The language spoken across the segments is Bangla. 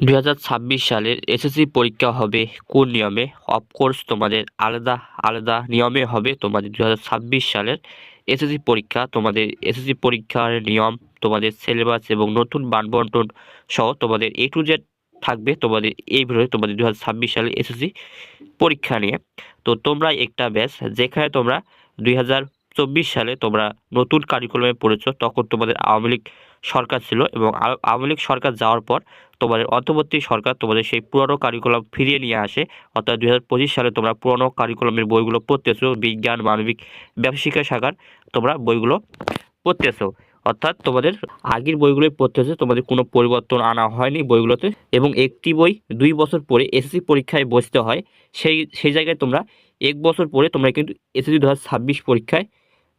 দুই হাজার ছাব্বিশ সালের এসএসসি পরীক্ষা হবে কোন নিয়মে? অফকোর্স তোমাদের আলাদা আলাদা নিয়মে হবে তোমাদের দু হাজার ছাব্বিশ সালের এসএসসি পরীক্ষা। তোমাদের এসএসসি পরীক্ষার নিয়ম, তোমাদের সিলেবাস এবং নতুন বানবন্টন সহ তোমাদের এ টু জেড থাকবে তোমাদের এই ভিডিওতে তোমাদের দু সালের এসএসসি পরীক্ষা নিয়ে। তো তোমরা একটা ব্যাচ যেখানে তোমরা দুই হাজার চব্বিশ সালে তোমরা নতুন কারিকুলামে পড়েছো, তখন তোমাদের আওয়ামী লীগ সরকার ছিল এবং আওয়ামী লীগ সরকার যাওয়ার পর তোমাদের অন্তর্বর্তী সরকার তোমাদের সেই পুরনো কারিকুলাম ফিরিয়ে নিয়ে আসে। অর্থাৎ দুই হাজার পঁচিশ সালে তোমরা পুরনো কারিকুলামের বইগুলো পড়তেছো, বিজ্ঞান, মানবিক ব্যবসায়িকা শাখার তোমরা বইগুলো পড়তেছো। অর্থাৎ তোমাদের আগের বইগুলোই পড়তেছো, তোমাদের কোনো পরিবর্তন আনা হয়নি বইগুলোতে এবং একটি বই দুই বছর পরে এসএসসি পরীক্ষায় বসতে হয়। সেই সেই জায়গায় তোমরা এক বছর পরে তোমরা কিন্তু এসএসসি দু হাজার ছাব্বিশ পরীক্ষায়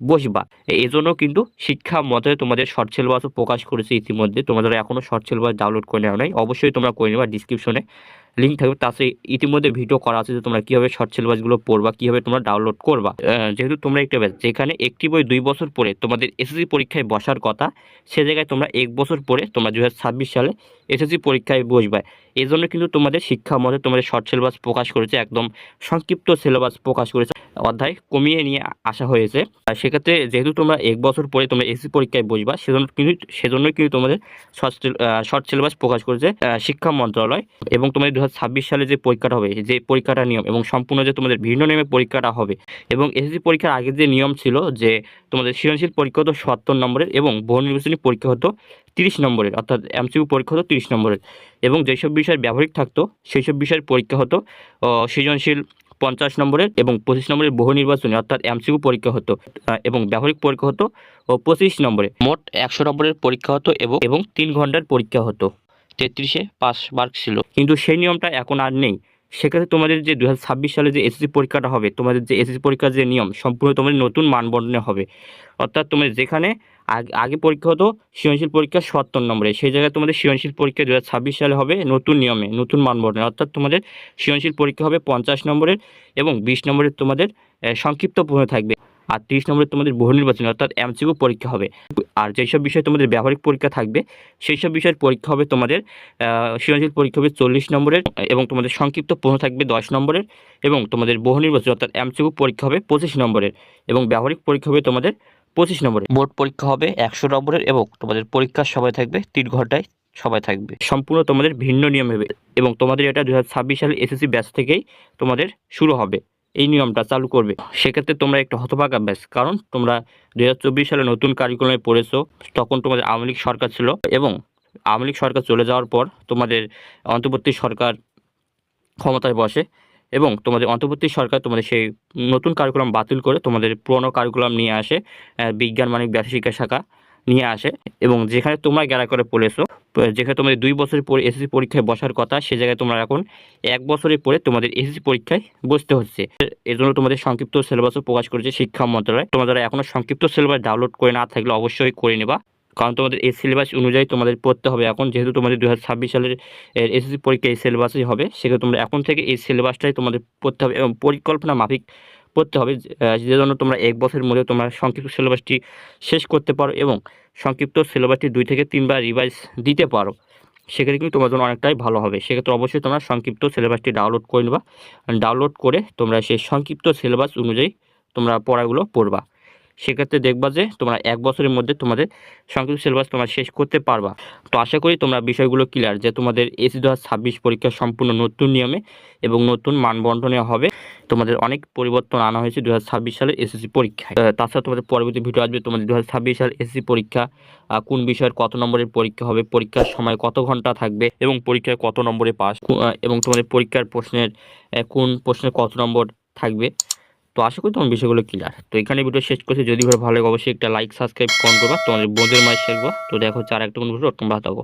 বসবা। এজন্য কিন্তু শিক্ষা মতে তোমাদের শর্ট সিলেবাসও প্রকাশ করেছে ইতিমধ্যে। তোমাদের এখনও শর্ট সিলেবাস ডাউনলোড করে নেওয়া নাই, অবশ্যই তোমরা করে নেবা ডিসক্রিপশনে লিঙ্ক থাকবে। তার তাতে ইতিমধ্যে ভিডিও করা আছে যে তোমরা কীভাবে শর্ট সিলেবাসগুলো পড়বা, কীভাবে তোমরা ডাউনলোড করবা। যেহেতু তোমরা একটা ব্যাচ যেখানে একটি বই দুই বছর পরে তোমাদের এসএসসি পরীক্ষায় বসার কথা, সে জায়গায় তোমরা এক বছর পরে তোমরা দু হাজার ছাব্বিশ সালে এসএসসি পরীক্ষায় বসবা। এই জন্য কিন্তু তোমাদের শিক্ষা মতে তোমাদের শর্ট সিলেবাস প্রকাশ করেছে, একদম সংক্ষিপ্ত সিলেবাস প্রকাশ করেছে। অধ্যায় কমিয়ে নিয়ে আসা হয়েছে। আর সেক্ষেত্রে যেহেতু তোমরা এক বছর পরে তোমরা এসএসসি পরীক্ষায় বসবা, সেজন্য কিন্তু, সেজন্যই কিন্তু তোমাদের শর্ট শর্ট সিলেবাস প্রকাশ করেছে শিক্ষা মন্ত্রণালয়। এবং তোমাদের সালে যে পরীক্ষাটা হবে, যে পরীক্ষাটা নিয়ম এবং সম্পূর্ণ যে তোমাদের ভিন্ন নিয়মে পরীক্ষাটা হবে এবং এসএসসি পরীক্ষার আগে যে নিয়ম ছিল যে তোমাদের সৃজনশীল পরীক্ষা হতো সত্তর নম্বরের এবং বহু নির্বাচনী পরীক্ষা হতো তিরিশ নম্বরের, অর্থাৎ এমসিকিউ পরীক্ষা হতো তিরিশ নম্বরের এবং যেসব বিষয় ব্যবহারিক থাকতো সেই সব বিষয়ের পরীক্ষা হতো সৃজনশীল পঞ্চাশ নম্বরের এবং পঁচিশ নম্বরের বহু নির্বাচনী, অর্থাৎ এমসিকিউ পরীক্ষা হতো এবং ব্যবহারিক পরীক্ষা হতো পঁচিশ নম্বরে। মোট একশো নম্বরের পরীক্ষা হতো এবং তিন ঘণ্টার পরীক্ষা হতো। তেত্রিশে পাস মার্ক ছিল। কিন্তু সেই নিয়মটা এখন আর নেই। সেক্ষেত্রে তোমাদের যে দু হাজার ছাব্বিশ সালে যে এসএসসি পরীক্ষাটা হবে, তোমাদের যে এসএসসি পরীক্ষার যে নিয়ম, সম্পূর্ণ তোমাদের নতুন মানবন্ধনে হবে। অর্থাৎ তোমাদের যেখানে আগে পরীক্ষা হতো, সৃজনশীল পরীক্ষা সত্তর নম্বরে। সেই জায়গায় তোমাদের সৃজনশীল পরীক্ষা দু হাজার ছাব্বিশ সালে হবে নতুন নিয়মে, নতুন মানবন্ধনে। অর্থাৎ তোমাদের সৃজনশীল পরীক্ষা হবে পঞ্চাশ নম্বরের এবং বিশ নম্বরের তোমাদের সংক্ষিপ্ত পূর্ণ থাকবে। আর তিরিশ নম্বরে তোমাদের বহু নির্বাচনী, অর্থাৎ এমসিকিউ পরীক্ষা হবে। আর যেসব বিষয়ে তোমাদের ব্যবহারিক পরীক্ষা থাকবে সেই সব বিষয়ের পরীক্ষা হবে তোমাদের সৃজনশীল পরীক্ষা হবে চল্লিশ নম্বরের, এবং তোমাদের সংক্ষিপ্ত পূর্ণ থাকবে দশ নম্বরের, এবং তোমাদের বহু নির্বাচনী, অর্থাৎ এমসিকিউ পরীক্ষা হবে পঁচিশ নম্বরের, এবং ব্যবহারিক পরীক্ষা হবে তোমাদের পঁচিশ নম্বরের। বোর্ড পরীক্ষা হবে একশো নম্বরের, এবং তোমাদের পরীক্ষার সময় থাকবে, তিন ঘন্টায় সবাই থাকবে। সম্পূর্ণ তোমাদের ভিন্ন নিয়ম হবে, এবং তোমাদের এটা দু হাজার ছাব্বিশ সালের এসএসসি ব্যাচ থেকেই তোমাদের শুরু হবে। এই নিয়মটা চালু করবে। সেক্ষেত্রে তোমরা একটু হতভাগা ব্যাচ কারণ তোমরা দু হাজার চব্বিশ সালে নতুন কারিকুলামে পড়েছো, তখন তোমাদের আওয়ামী লীগ সরকার ছিল এবং আওয়ামী লীগ সরকার চলে যাওয়ার পর তোমাদের অন্তর্বর্তী সরকার ক্ষমতায় বসে এবং তোমাদের অন্তর্বর্তী সরকার তোমাদের সেই নতুন কারিকুলাম বাতিল করে তোমাদের পুরনো কারিকুলাম নিয়ে আসে বিজ্ঞান মানিক ব্যবসা শিক্ষা শাখা। নিয়ে আসে এবং যেখানে তোমরা গেরা করে পড়েছো, যেখানে তোমাদের দুই বছর পরে এসএসসি পরীক্ষায় বসার কথা, সে জায়গায় তোমরা এখন এক বছরের পরে তোমাদের এসএসসি পরীক্ষায় বসতে হচ্ছে। এজন্য তোমাদের সংক্ষিপ্ত সিলেবাসও প্রকাশ করেছে শিক্ষা মন্ত্রণালয়। তোমরা যারা এখনও সংক্ষিপ্ত সিলেবাস ডাউনলোড করে না থাকলে অবশ্যই করে নেবা। কারণ তোমাদের এই সিলেবাস অনুযায়ী তোমাদের পড়তে হবে এখন। যেহেতু তোমাদের দু হাজার ছাব্বিশ সালের এসএসসি পরীক্ষা এই সিলেবাসই হবে, সেক্ষেত্রে তোমরা এখন থেকে এই সিলেবাসটাই তোমাদের পড়তে হবে এবং পরিকল্পনা মাফিক পড়তে হবে, যে- জন্য তোমরা এক বছরের মধ্যে তোমরা সংক্ষিপ্ত সিলেবাসটি শেষ করতে পারো এবং সংক্ষিপ্ত সিলেবাসটি দুই থেকে তিনবার রিভাইজ দিতে পারো। সেক্ষেত্রে কিন্তু তোমার জন্য অনেকটাই ভালো হবে। সেক্ষেত্রে অবশ্যই তোমরা সংক্ষিপ্ত সিলেবাসটি ডাউনলোড করে নেবা। ডাউনলোড করে তোমরা সেই সংক্ষিপ্ত সিলেবাস অনুযায়ী তোমরা পড়াগুলো পড়বা। সেক্ষেত্রে দেখবা যে, তোমরা এক বছরের মধ্যে তোমাদের সংক্ষিপ্ত সিলেবাস তোমরা শেষ করতে পারবা। তো আশা করি তোমরা বিষয়গুলো ক্লিয়ার যে, তোমাদের এসি দু হাজার ছাব্বিশ পরীক্ষা সম্পূর্ণ নতুন নিয়মে এবং নতুন মানবন্ধনে হবে। তোমাদের অনেক পরিবর্তন আনা হয়েছে দু হাজার ছাব্বিশ সালের এসএসসি পরীক্ষায়। তাছাড়া তোমাদের পরবর্তী ভিডিও আসবে তোমাদের দু হাজার ছাব্বিশ সালের এসএসসি পরীক্ষা কোন বিষয়ের কত নম্বরের পরীক্ষা হবে, পরীক্ষার সময় কত ঘণ্টা থাকবে এবং পরীক্ষায় কত নম্বরে পাস এবং তোমাদের পরীক্ষার প্রশ্নের কোন প্রশ্নের কত নম্বর থাকবে। তো আশা করি তোমার বিষয়গুলো ক্লিয়ার তো এখানে ভিডিও শেষ করছি। যদি ভালো লাগে অবশ্যই একটা লাইক সাবস্ক্রাইব কমেন্ট করবা। তোমাদের বন্ধুদের মাঝে করবা। তো দেখো চার একটা কোন ভিডিও তোমরা থাকো।